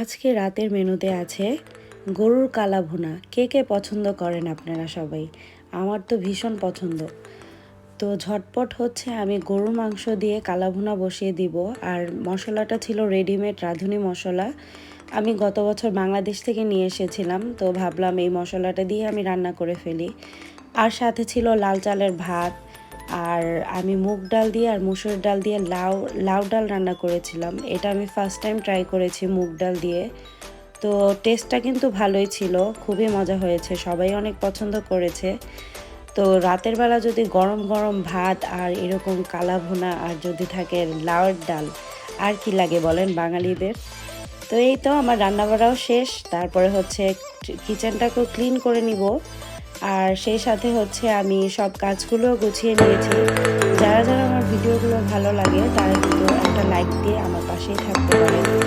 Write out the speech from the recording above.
আজকে রাতের মেনুতে আছে গরুর কালা ভুনা। কে কে পছন্দ করেন আপনারা সবাই? আমার তো ভীষণ পছন্দ। তো ঝটপট হচ্ছে আমি গরুর মাংস দিয়ে কালা ভুনা বসিয়ে দিব। আর মশলাটা ছিল রেডিমেড রাঁধুনি মশলা। আমি গত বছর বাংলাদেশ থেকে নিয়ে এসেছিলাম, তো ভাবলাম এই মশলাটা দিয়ে আমি রান্না করে ফেলি। আর সাথে ছিল লাল চালের ভাত আর আমি মুগ ডাল দিয়ে আর মুসুর ডাল দিয়ে লাউ লাউ ডাল রান্না করেছিলাম। এটা আমি ফার্স্ট টাইম ট্রাই করেছি মুগ ডাল দিয়ে। তো টেস্টটা কিন্তু ভালোই ছিল, খুবই মজা হয়েছে, সবাই অনেক পছন্দ করেছে। তো রাতের বেলা যদি গরম গরম ভাত আর এরকম কালা ভুনা আর যদি থাকে লাউয়ের ডাল, আর কি লাগে বলেন বাঙালিদের? তো এই তো আমার রান্নাবাড়াও শেষ, তারপরে হচ্ছে কিচেনটাকেও ক্লিন করে নিব। আর সেই সাথে হচ্ছে আমি সব কাজগুলো গুছিয়ে নিয়েছি। যারা যারা আমার ভিডিওগুলো ভালো লাগে, তারা কিন্তু একটা লাইক দিয়ে আমার পাশেই থাকতে পারে